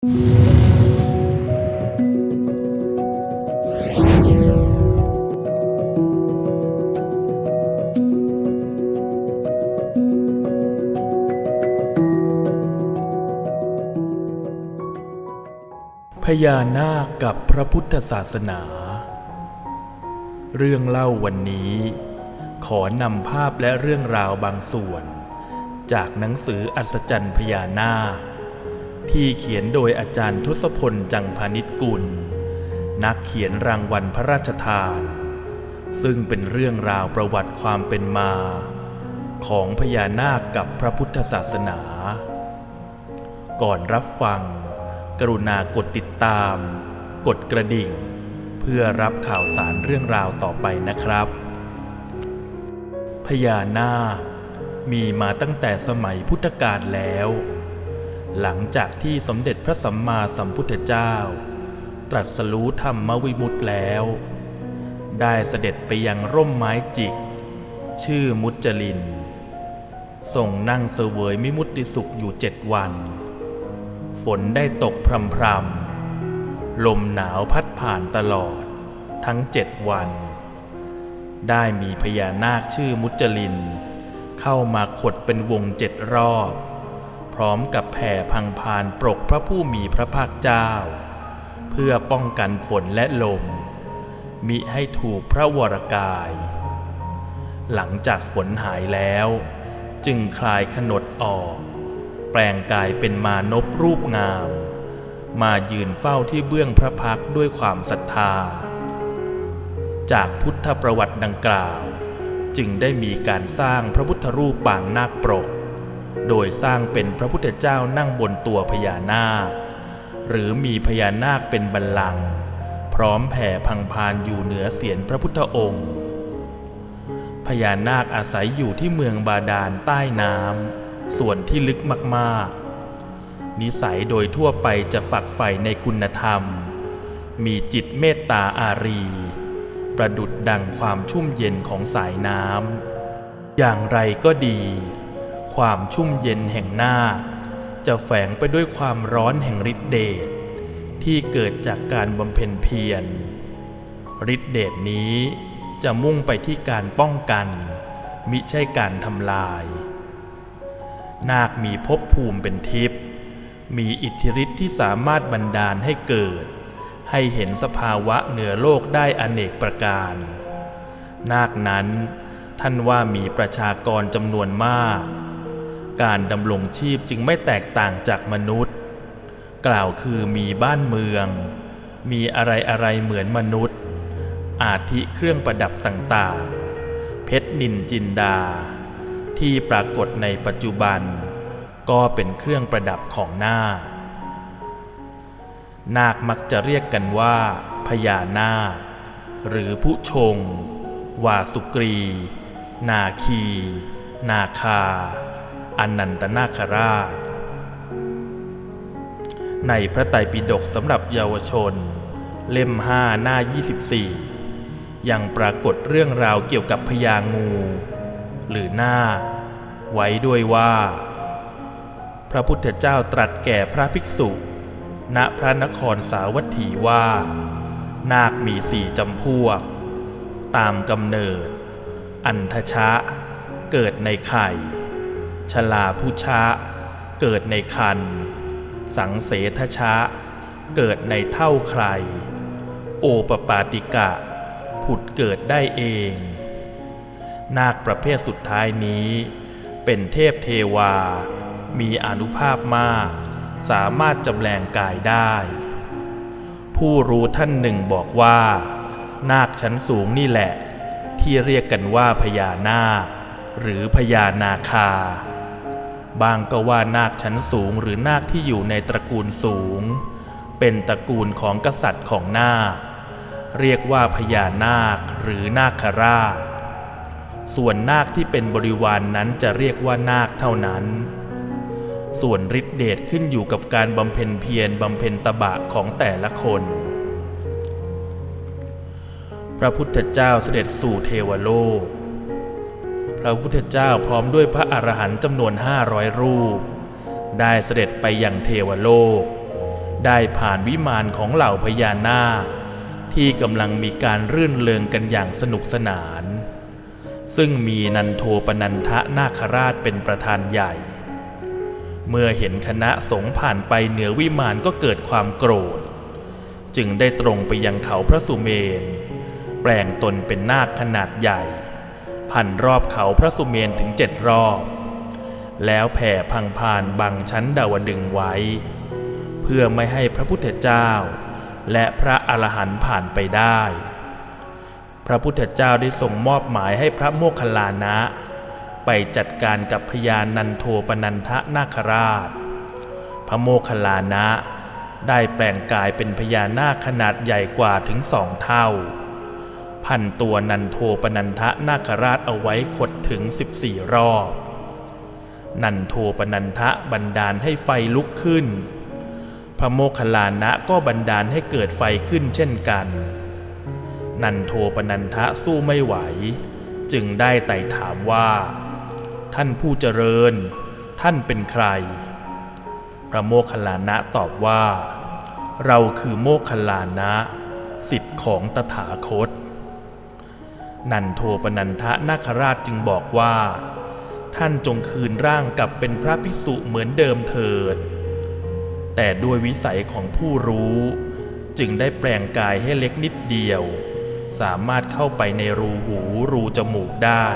พญานาคกับพระพุทธศาสนา เรื่องเล่าวันนี้ ขอนำภาพและเรื่องราวบางส่วน จากหนังสืออัศจรรย์พญานาค ที่เขียนโดยอาจารย์ทศพลจังพานิชกุล นักเขียนรางวัลพระราชทาน ซึ่งเป็นเรื่องราวประวัติความเป็นมา ของพญานาคกับพระพุทธศาสนา ก่อนรับฟัง กรุณากดติดตาม กดกระดิ่ง เพื่อรับข่าวสารเรื่องราวต่อไปนะครับ พญานาคมีมาตั้งแต่สมัยพุทธกาลแล้ว หลังจากที่สมเด็จพระสัมมาสัมพุทธเจ้า ตรัสรู้ธรรมวิมุตติแล้ว ได้เสด็จไปยังร่มไม้จิก ชื่อมุจจลินส่งนั่งเสวยมิมุติสุขอยู่เจ็ดวัน ฝนได้ตกพรำพรำๆลมหนาวพัดผ่านตลอดทั้งเจ็ดวัน ได้มีพญานาคชื่อมุจจลิน เข้ามาขดเป็นวงเจ็ดรอบ ร้อมกับแผ่พังพานปรกพระผู้มีพระภาคเจ้า เพื่อป้องกันฝนและลม มิให้ถูกพระวรกาย หลังจากฝนหายแล้ว จึงคลายขนดออก แปลงกายเป็นมานพรูปงาม มายืนเฝ้าที่เบื้องพระพักด้วยความศรัทธา จากพุทธประวัติดังกล่าว จึงได้มีการสร้างพระพุทธรูปปางนาคปรก โดยสร้างเป็นพระพุทธเจ้านั่งบนตัวพญานาค หรือมีพญานาคเป็นบัลลังก์พร้อมแผ่พังพานอยู่เหนือเสียนพระพุทธองค์ พญานาคอาศัยอยู่ที่เมืองบาดาลใต้น้ำส่วนที่ลึกมากๆ นิสัยโดยทั่วไปจะฝักใฝ่ในคุณธรรม มีจิตเมตตาอารี ประดุดดังความชุ่มเย็นของสายน้ำอย่างไรก็ดี ความชุ่มเย็นแห่งนาคจะแฝงไปด้วยความร้อนแห่งฤทธิเดชที่เกิดจากการบำเพ็ญเพียรฤทธิเดชนี้จะมุ่งไปที่การป้องกัน มิใช่การทำลาย นาคมีภพภูมิเป็นทิพย์มีอิทธิฤทธิ์ที่สามารถบันดาลให้เกิด ให้เห็นสภาวะเหนือโลกได้อเนกประการ นาคนั้นท่านว่ามีประชากรจำนวนมาก การดำรงชีพจึงไม่แตกต่างจากมนุษย์ กล่าวคือมีบ้านเมือง มีอะไรอะไรเหมือนมนุษย์ อาทิเครื่องประดับต่างๆ เพชรนินจินดา ที่ปรากฏในปัจจุบัน ก็เป็นเครื่องประดับของนาคนาคมักจะเรียกกันว่าพญานาค หรือผู้ชง วาสุกรี นาคี นาคา อนันตนาคราช ในพระไตรปิฎกสำหรับเยาวชน เล่ม5หน้า 24 ยังปรากฏเรื่องราวเกี่ยวกับพญางู หรือนาคไว้ด้วยว่า พระพุทธเจ้าตรัสแก่พระภิกษุ ณพระนครสาวัตถีว่า นาคมีสี่จำพวก ตามกำเนิด อันทชะ เกิดในไข่ ชลาพุชะ เกิดในคัน สังเสทชะ เกิดในเท่าใคร โอปปาติกะ ผุดเกิดได้เอง นาคประเภทสุดท้ายนี้ เป็นเทพเทวา มีอนุภาพมาก สามารถจำแรงกายได้ ผู้รู้ท่านหนึ่งบอกว่า นาคชั้นสูงนี่แหละ ที่เรียกกันว่าพญานาคหรือพญานาคา บางก็ว่านาคชั้นสูงหรือนาคที่อยู่ในตระกูลสูง เป็นตระกูลของกษัตริย์ของนาค เรียกว่าพญานาคหรือนาคราช ส่วนนาคที่เป็นบริวารนนั้นจะเรียกว่านาคเท่านั้น ส่วนฤทธิเดชขึ้นอยู่กับการบำเพ็ญเพียรบำเพ็ญตบะของแต่ละคน พระพุทธเจ้าเสด็จสู่เทวโลก พระพุทธเจ้าพร้อมด้วยพระอรหันต์จำนวนห้าร้อยรูป ได้เสด็จไปยังเทวโลก ได้ผ่านวิมานของเหล่าพญานาค ที่กำลังมีการรื่นเริงกันอย่างสนุกสนาน ซึ่งมีนันโทปนันทะนาคราชเป็นประธานใหญ่ เมื่อเห็นคณะสงฆ์ผ่านไปเหนือวิมานก็เกิดความโกรธ จึงได้ตรงไปยังเขาพระสุเมน แปลงตนเป็นนาคขนาดใหญ่ พันรอบเขาพระสุเมนถึงเจ็ดรอบ แล้วแผ่พังพานบังชั้นดาวดึงไว้ เพื่อไม่ให้พระพุทธเจ้า และพระอรหันต์ผ่านไปได้ พระพุทธเจ้าได้ทรงมอบหมายให้พระโมคคัลลานะ ไปจัดการกับพญานันโทปนันทะนาคราช พระโมคคัลลานะได้แปลงกายเป็นพญานาคขนาดใหญ่กว่าถึงสองเท่า พันตัวนันโทปนันทะนาคราชเอาไว้ขดถึง 14 รอบ นันโทปนันทะบันดาลให้ไฟลุกขึ้น พระโมคคัลลานะก็บันดาลให้เกิดไฟขึ้นเช่นกัน นันโทปนันทะสู้ไม่ไหว จึงได้ไต่ถามว่า ท่านผู้เจริญ ท่านเป็นใคร พระโมคคัลลานะตอบว่า เราคือโมคคัลลานะสิทธิ์ของตถาคต นันโทปนันทะนาคราชจึงบอกว่า ท่านจงคืนร่างกลับเป็นพระภิกษุเหมือนเดิมเถิด แต่ด้วยวิสัยของผู้รู้ จึงได้แปลงกายให้เล็กนิดเดียว สามารถเข้าไปในรูหูรูจมูกได้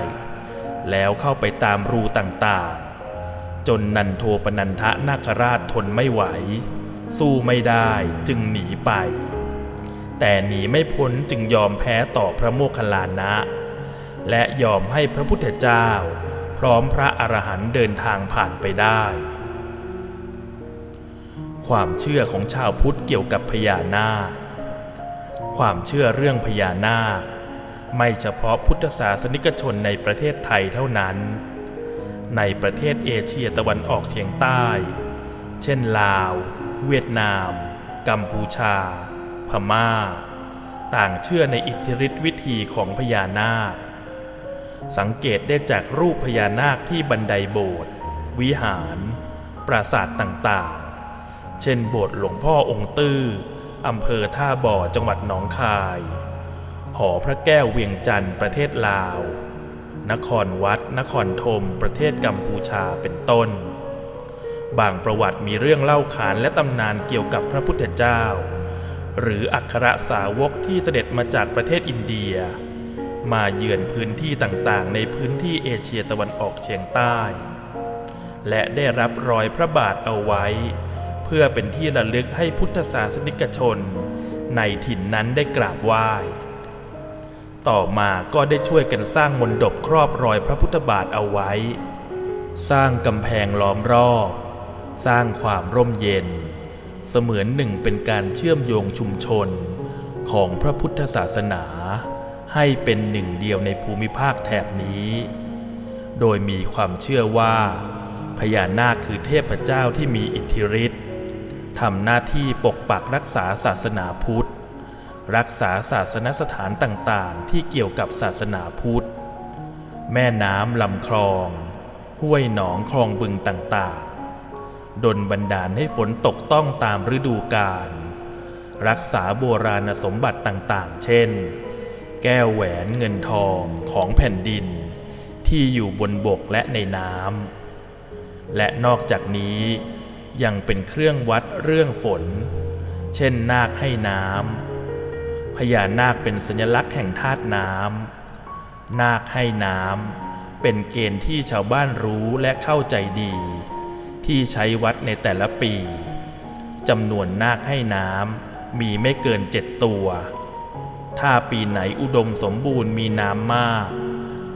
แล้วเข้าไปตามรูต่างๆ จนนันโทปนันทะนาคราชทนไม่ไหว สู้ไม่ได้จึงหนีไป แต่หนีไม่พ้นจึงยอมแพ้ต่อพระโมคคัลลานะ และยอมให้พระพุทธเจ้า พร้อมพระอรหันต์เดินทางผ่านไปได้ ความเชื่อของชาวพุทธเกี่ยวกับพญานาค ความเชื่อเรื่องพญานาค ไม่เฉพาะพุทธศาสนิกชนในประเทศไทยเท่านั้น ในประเทศเอเชียตะวันออกเฉียงใต้ เช่นลาว เวียดนาม กัมพูชา ม่า ต่างเชื่อในอิทธิฤทธิวิธีของพญานาค สังเกตได้จากรูปพญานาคที่บันไดโบสถ์วิหาร ปราสาทต่างๆ เช่นโบสถ์หลวงพ่อองค์ตื้ออำเภอท่าบ่อจังหวัดหนองคาย หอพระแก้วเวียงจันทร์ประเทศลาว นครวัด นครธมประเทศกัมพูชาเป็นต้นบางประวัติมีเรื่องเล่าขานและตำนานเกี่ยวกับพระพุทธเจ้า หรืออัครสาวกที่เสด็จมาจากประเทศอินเดีย มาเยือนพื้นที่ต่างๆ ในพื้นที่เอเชียตะวันออกเฉียงใต้ และได้รับรอยพระบาทเอาไว้ เพื่อเป็นที่ระลึกให้พุทธศาสนิกชน ในถิ่นนั้นได้กราบไหว้ต่อมาก็ได้ช่วยกันสร้างมนดบครอบรอยพระพุทธบาทเอาไว้ สร้างกำแพงล้อมรอบ สร้างความร่มเย็น เสมือนหนึ่งเป็นการเชื่อมโยงชุมชนของพระพุทธศาสนา ให้เป็นหนึ่งเดียวในภูมิภาคแถบนี้ โดยมีความเชื่อว่า พญานาคคือเทพเจ้าที่มีอิทธิฤทธิ์ทำหน้าที่ปกปักรักษาศาสนาพุทธ รักษาศาสนสถานต่างๆ ที่เกี่ยวกับศาสนาพุทธ แม่น้ำลำคลอง ห้วยหนองคลองบึงต่างๆ ดนบันดาลให้ฝนตกต้องตามฤดูกาลรักษาโบราณสมบัติต่างๆ เช่น แก้วแหวนเงินทองของแผ่นดิน ที่อยู่บนบกและในน้ำและนอกจากนี้ยังเป็นเครื่องวัดเรื่องฝน เช่น นาคให้น้ำพญานาคเป็นสัญลักษณ์แห่งธาตุน้ำนาคให้น้ำเป็นเกณฑ์ที่ชาวบ้านรู้และเข้าใจดี ที่ใช้วัดในแต่ละปีจำนวนนาคให้น้ำมีไม่เกินเจ็ดตัว ถ้าปีไหนอุดมสมบูรณ์มีน้ำมาก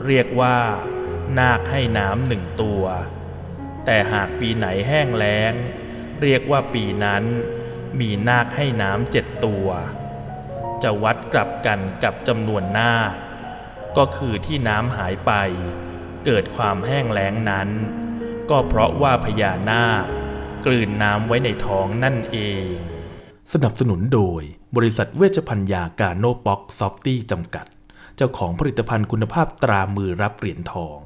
เรียกว่า นาคให้น้ำหนึ่งตัว แต่หากปีไหนแห้งแล้ง เรียกว่าปีนั้น มีนาคให้น้ำเจ็ดตัว จะวัดกลับกันกับจำนวนนาคก็คือที่น้ำหายไป เกิดความแห้งแล้งนั้น ก็เพราะว่าพญานาคกลืนน้ำไว้ในท้องนั่นเอง สนับสนุนโดยบริษัทเวชภัณฑ์ยาการโนป็อกซอฟตี้จำกัด เจ้าของผลิตภัณฑ์คุณภาพตรามือรับเหรียญทอง